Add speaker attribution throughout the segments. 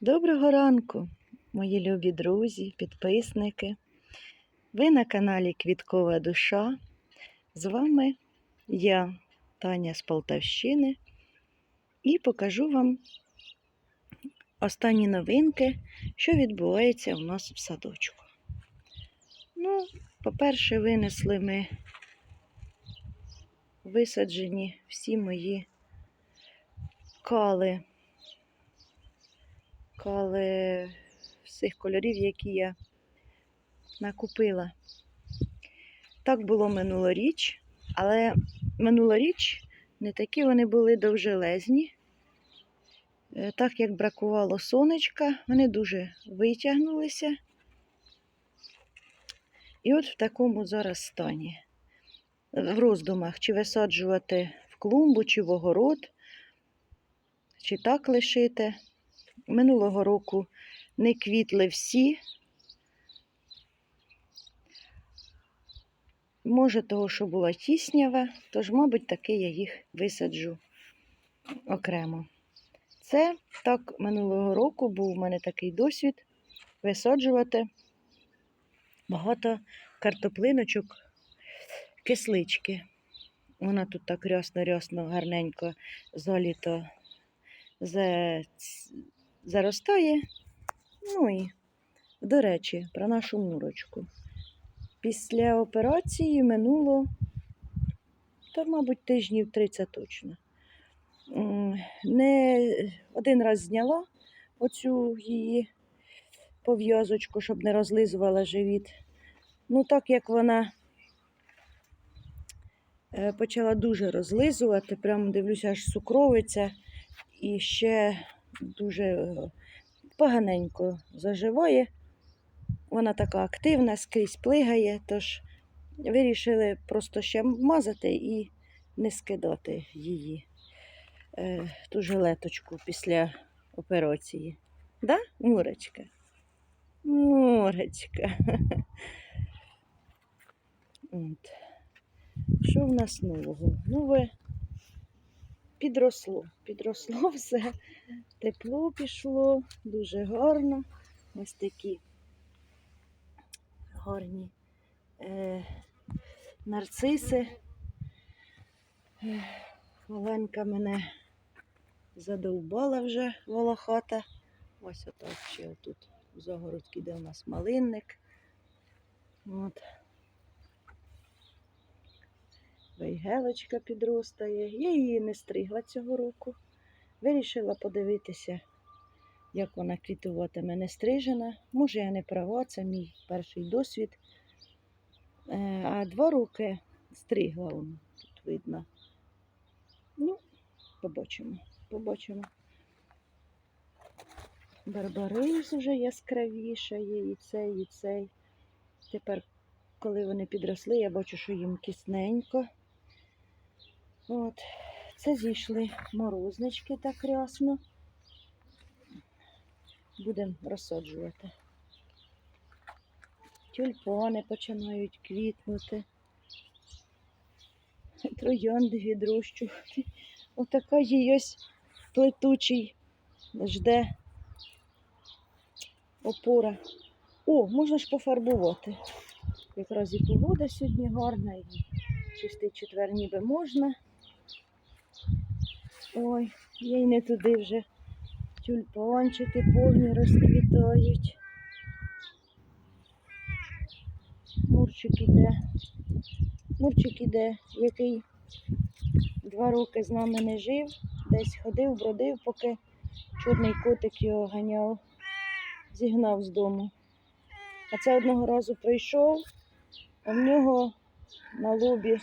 Speaker 1: Доброго ранку, мої любі друзі, підписники. Ви на каналі Квіткова Душа. З вами я, Таня з Полтавщини, і покажу вам останні новинки, що відбувається у нас в садочку. Ну, по-перше, винесли ми висаджені всі мої кали кали всіх кольорів, які я накупила. Так було минулоріч, але минулоріч не такі вони були довжелезні. Е, Так як бракувало сонечка, вони дуже витягнулися. І от в такому зараз стані. В роздумах, чи висаджувати в клумбу, чи в огород, чи так лишити. Минулого року не квітли всі. Може, того, що була тіснява, тож, мабуть, таки я їх висаджу окремо. Це так минулого року був у мене такий досвід висаджувати багато картоплиночок, кислички. Вона тут так рясно-рясно, гарненько заліто за заростає. Ну і, до речі, про нашу мурочку. Після операції минуло, та, мабуть, тижнів 30 точно. Не один раз зняла оцю її пов'язочку, щоб не розлизувала живіт. Ну, так як вона е, почала дуже розлизувати, прямо дивлюся, аж сукровиця і ще дуже е, поганенько заживає. Вона така активна, скрізь плигає, тож вирішили просто ще мазати і не скидати її е, ту жилеточку після операції. Да, Мурочка? Мурочка. От. Що в нас нового? Нове підросло. Підросло все. Тепло пішло, дуже гарно. Ось такі гарні е, нарциси. Оленка мене задовбала вже волохата. Ось отак ще тут в загородці, де у нас малинник. От. Вейгелочка підростає. Я її не стригла цього року. Вирішила подивитися, як вона квітуватиме не стрижена. Може, я не права, це мій перший досвід. Е, А два роки стригла вона, тут видно. Ну, побачимо, побачимо. Барбарис вже яскравішає, і цей, і цей. Тепер, коли вони підросли, я бачу, що їм кисненько. От. Це зійшли морознички так рясно. Будемо розсаджувати. Тюльпани починають квітнути. Троянди відрощувати. Отака її ось плетучий жде опора. О, можна ж пофарбувати. Якраз і погода сьогодні гарна, і чистий четвер ніби можна. Ой, я й не туди вже. Тюльпанчики повні розквітають. Мурчик іде. Мурчик іде, який два роки з нами не жив, десь ходив, бродив, поки чорний котик його ганяв, зігнав з дому. А це одного разу прийшов, а в нього на лобі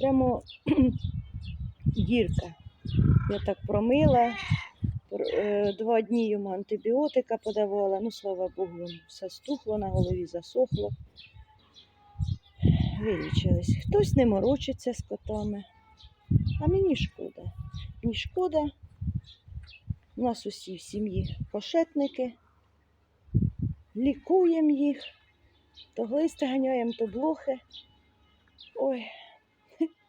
Speaker 1: прямо дірка. Я так промила, е, два дні йому антибіотика подавала, ну, слава Богу, все стухло на голові, засохло. Вилічились. Хтось не морочиться з котами, а мені шкода. Мені шкода. У нас усі в сім'ї кошетники. Лікуємо їх, то глисти ганяємо, то блохи. Ой,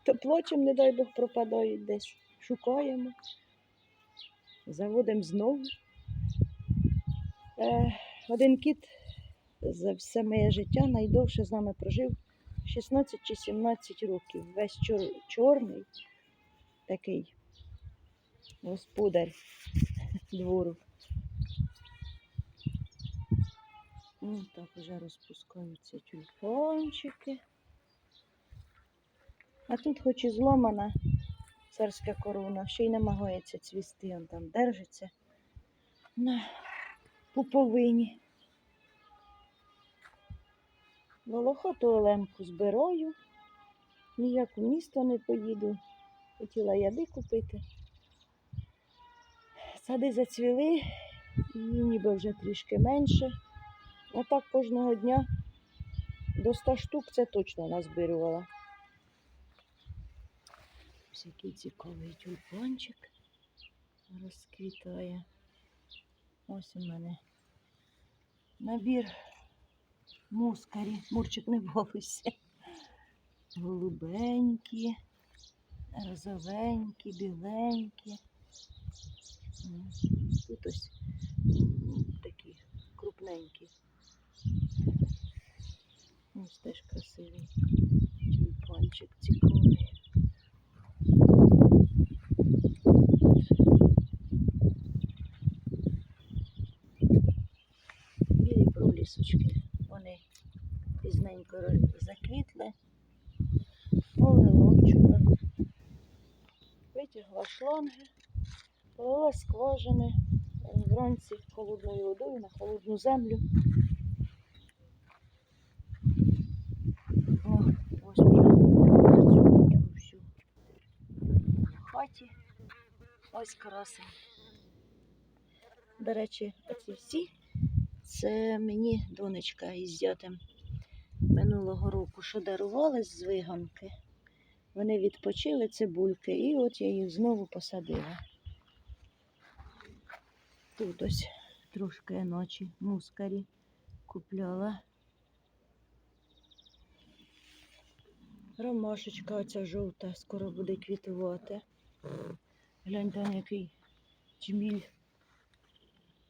Speaker 1: то плачем, не дай Бог, пропадають десь. Шукаємо. Заводимо знову. Е, один кіт за все моє життя найдовше з нами прожив 16 чи 17 років. Весь чор- чорний такий господар двору. Ну, так вже розпускаються тюльпанчики. А тут хоч і зломана царська корона, ще й намагається цвісти, он там держиться на пуповині. Волохоту Олемку збираю, ніяк у місто не поїду. Хотіла яди купити. Сади зацвіли, і ніби вже трішки менше. А так кожного дня до 100 штук це точно назбирювала. Ось який цікавий тюльпанчик розквітає. Ось у мене набір мускарі. Мурчик не балуйся. Голубенькі, розовенькі, біленькі. Тут ось м, такі крупненькі. Ось теж красивий тюльпанчик цікавий. Білі пролісочки. Вони пізненько ро- заквітли. Полило вчора. Витягла шланги, полила скважини вранці холодною водою на холодну землю. Ось на хаті. Ось красень. До речі, оці всі це мені донечка із зятем минулого року, що дарували з виганки. Вони відпочили цибульки, і от я їх знову посадила. Тут ось трошки ночі мускарі купляла. Ромашечка оця жовта скоро буде квітувати. Гляньте, он який джміль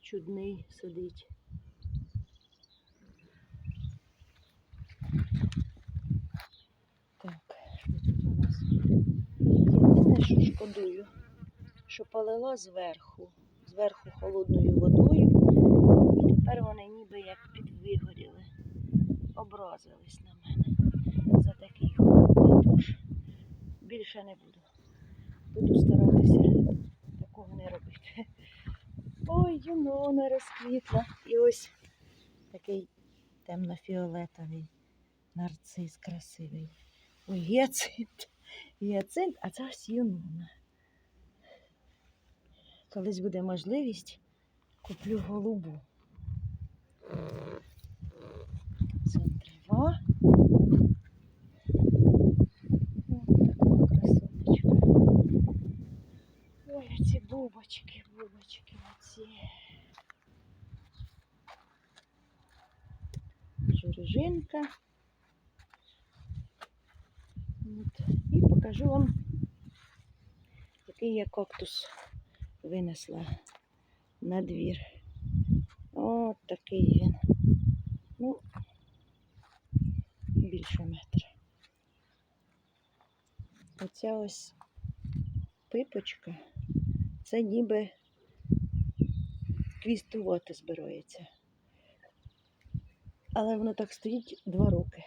Speaker 1: чудний сидить. Так, що тут у нас? Єдине, що що полила зверху, зверху холодною водою, і тепер вони ніби як підвигоріли, образились на мене за такий холодний душ. Більше не буду. Буду старатися такого не робити. Ой, юнона розквітла. І ось такий темно-фіолетовий нарцис красивий. Ой, гіацинт. Гіацинт, а це ось юнона. Колись буде можливість, куплю голубу. Це трава. Ось красоточка. Ой, ці бубочки, бубочки оці. Жоржинка. От. І покажу вам, який я кактус винесла на двір. От такий він. Ну, більше метра. Оця ось пипочка, це ніби квістувати збирається. Але воно так стоїть два роки.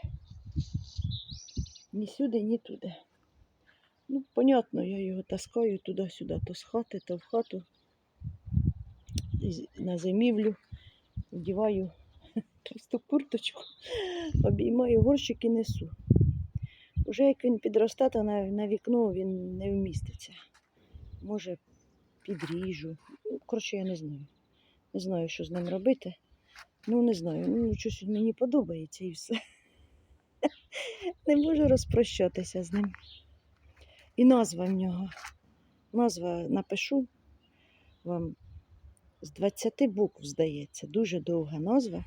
Speaker 1: Ні сюди, ні туди. Ну, понятно, я його таскаю туди-сюди, то з хати, то в хату. На зимівлю вдіваю просто курточку, обіймаю горщик і несу. Уже як він підросте, то на, на вікно він не вміститься. Може, підріжу. Ну, коротше, я не знаю. Не знаю, що з ним робити. Ну, не знаю. Ну, щось мені подобається і все. Не можу розпрощатися з ним. І назва в нього. Назва напишу вам з 20 букв, здається. Дуже довга назва.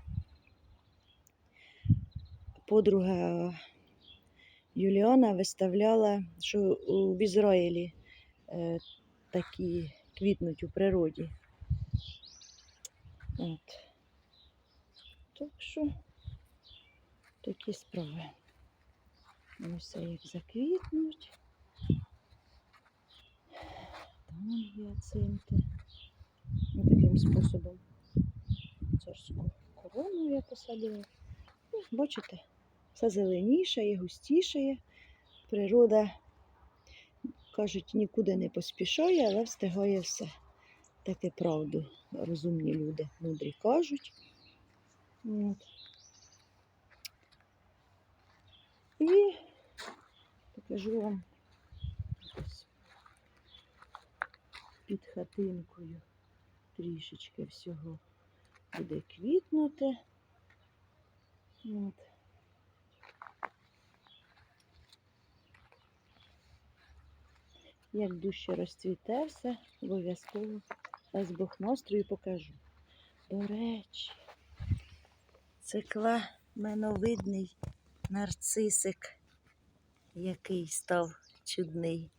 Speaker 1: Подруга Юліана виставляла, що в Ізраїлі е, такі квітнуть у природі. От. Так що такі справи. Ось як заквітнуть. Там гіацинти. Ну, таким способом. Царську корону я посадила. Ну, бачите, все зеленішає, густішає. Природа, кажуть, нікуди не поспішає, але встигає все. Таке правду. Розумні люди, мудрі кажуть. От. І покажу вам ось під хатинкою трішечки всього буде квітнути. От. Як дужче розцвіте все, обов'язково Бог настрою покажу. До речі, цикла меновидний нарцисик, який став чудний.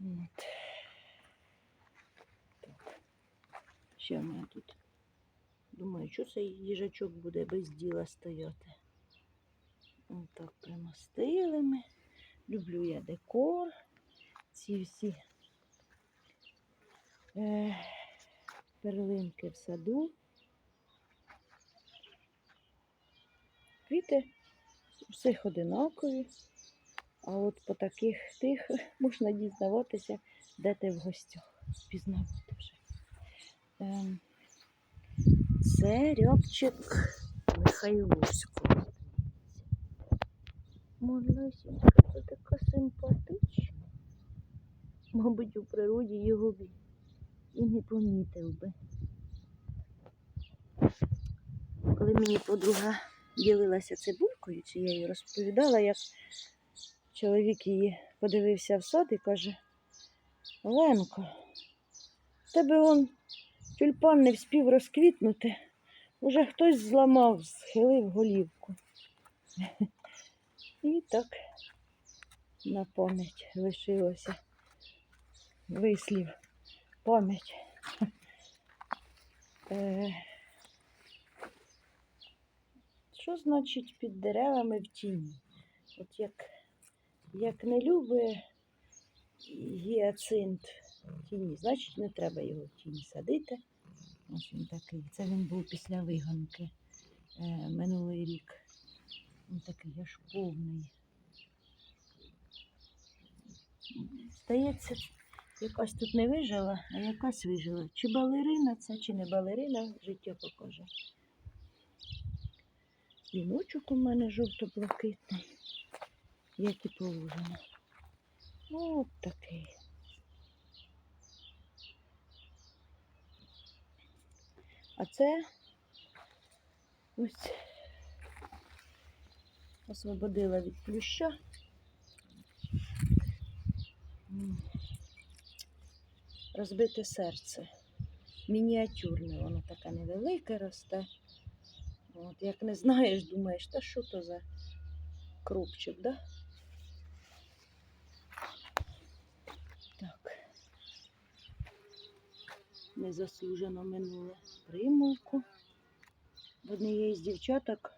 Speaker 1: От. Так. Ще в мене тут. Думаю, що цей їжачок буде без діла стояти. Отак примостили ми. Люблю я декор. Ці всі е, перлинки в саду. Квіти всіх одинакові. А от по таких тих можна дізнаватися, де ти в гостях. Пізнавати це рябчик Михайловського. Малесенька, це така симпатична. Мабуть, у природі його б і не помітив би. Коли мені подруга ділилася цибулькою цією, розповідала, як чоловік її подивився в сад і каже, Оленко, тебе он тюльпан не вспів розквітнути, уже хтось зламав, схилив голівку. І так на пам'ять лишилося вислів. Пам'ять. Е, Що значить під деревами в тіні? От як, як не любить гіацинт в тіні, значить не треба його в тіні садити. Ось він такий. Це він був після виганки е, минулий рік. Він такий аж повний. Здається, якась тут не вижила, а якась вижила. Чи балерина це, чи не балерина, життя покаже. Віночок у мене жовто-блакитний, як і положено. От такий. А це ось освободила від плюща. Розбите серце. Мініатюрне, воно таке невелике росте. От, як не знаєш, думаєш, та що то за крупчик, да? Так. Незаслужено минуле примулку. В однієї з дівчаток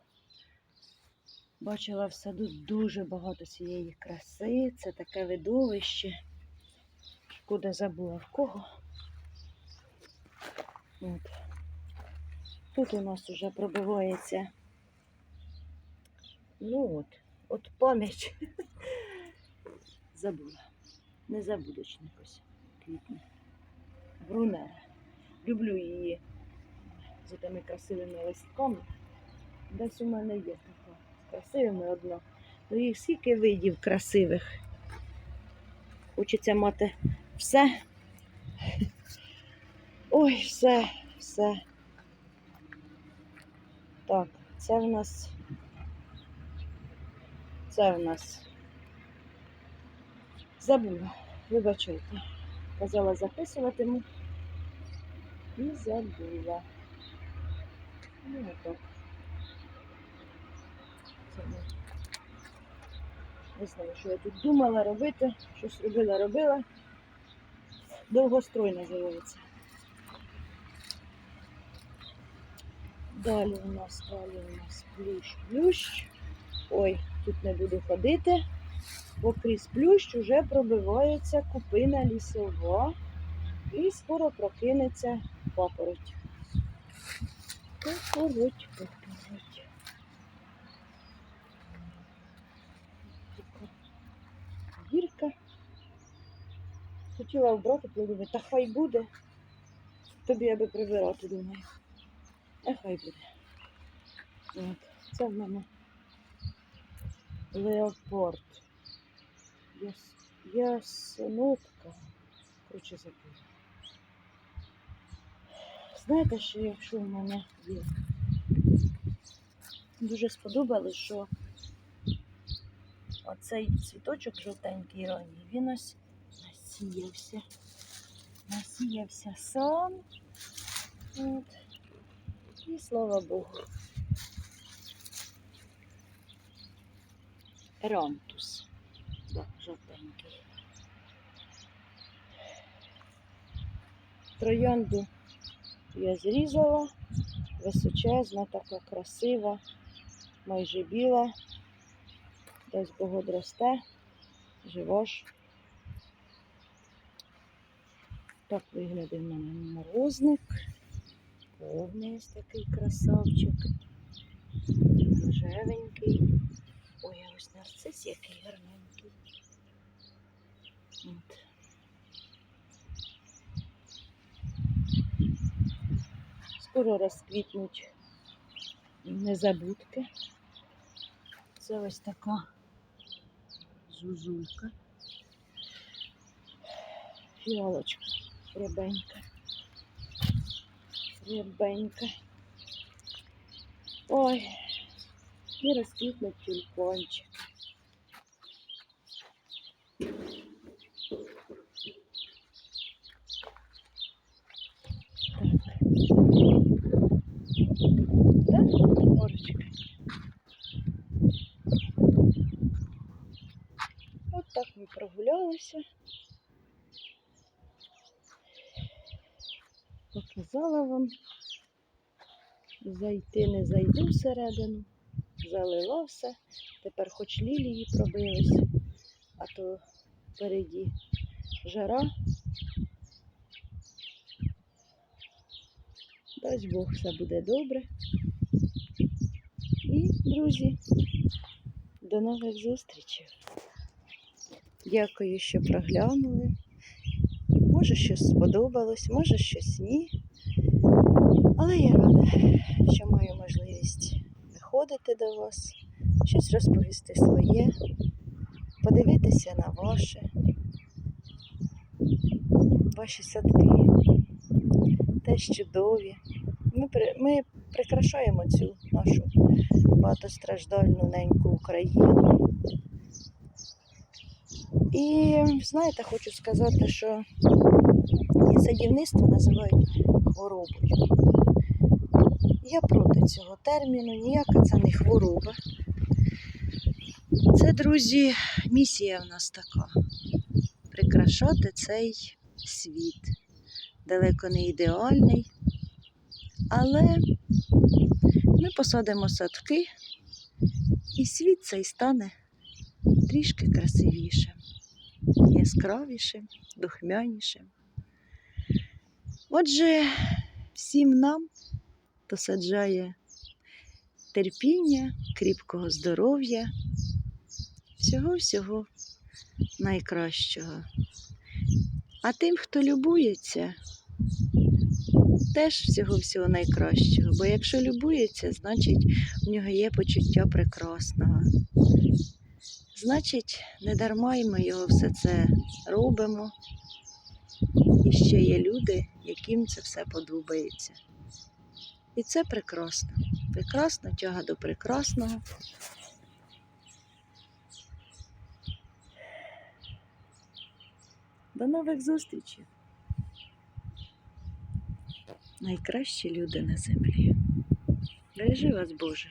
Speaker 1: бачила в саду дуже багато цієї краси. Це таке видовище. Шкода забула в кого. От. Тут у нас вже пробивається. Ну от, от пам'ять. Забула. Незабудочник ось квітне. Брунера. Люблю її з тими красивими листками. Десь у мене є така з красивими одна. Ну їх скільки видів красивих. Хочеться мати все. Ой, все, все. Так, це в нас. Це в нас. Забула. Вибачайте. Казала записуватиму. І забула. Ну. Не знаю, що я тут думала робити. Щось робила, робила. Довгострой називається. Далі у нас, далі у нас плющ, плющ. Ой, тут не буду ходити, бо крізь плющ уже пробивається купина лісова і скоро прокинеться папороть. Папороть, папороть. Гірка. Хотіла вбрати, пливи, та хай буде. Тобі аби прибирати, думаю. Нехай буде. От. Це в мене леопард. Яс... Яснотка. Коротше, забула. Знаєте, що якщо в мене є? Дуже сподобалось, що оцей цвіточок жовтенький ранній, він ось насіявся. Насіявся сам. От. І слава Богу. Ронтус. Да, жовтенький. Троянду я зрізала. Височезна, така красива, майже біла. Десь Бог росте, жива ж. Так виглядає в мене морозник. Повний такий красавчик. Рожевенький. Ой, а ось нарцис який гарненький. Скоро розквітнуть незабудки. Це ось така зузулька. Фіалочка рябенька. Рябенька. Ой, і розквітнуть тюльпанчик. Так. Да, Орочка. От так ми прогулялися. Показала вам. Зайти не зайду всередину. Залила все. Тепер хоч лілії пробились, а то впереді жара. Дасть Бог, все буде добре. І, друзі, до нових зустрічей. Дякую, що проглянули. Може, щось сподобалось, може щось ні. Але я рада, що маю можливість виходити до вас, щось розповісти своє, подивитися на ваше, ваші садки, теж чудові. Ми, ми прикрашаємо цю нашу багатостраждальну неньку Україну. І знаєте, хочу сказати, що садівництво називають хворобою. Я проти цього терміну, ніяка це не хвороба. Це, друзі, місія в нас така. Прикрашати цей світ. Далеко не ідеальний. Але ми посадимо садки, і світ цей стане трішки красивішим, яскравішим, духмянішим. Отже, всім нам посаджає терпіння, кріпкого здоров'я, всього-всього найкращого. А тим, хто любується, теж всього-всього найкращого. Бо якщо любується, значить в нього є почуття прекрасного. Значить, не дарма ми його все це робимо. І ще є люди, яким це все подобається. І це прекрасно. Прекрасно, тяга до прекрасного. До нових зустрічей. Найкращі люди на землі. Бережи вас, Боже.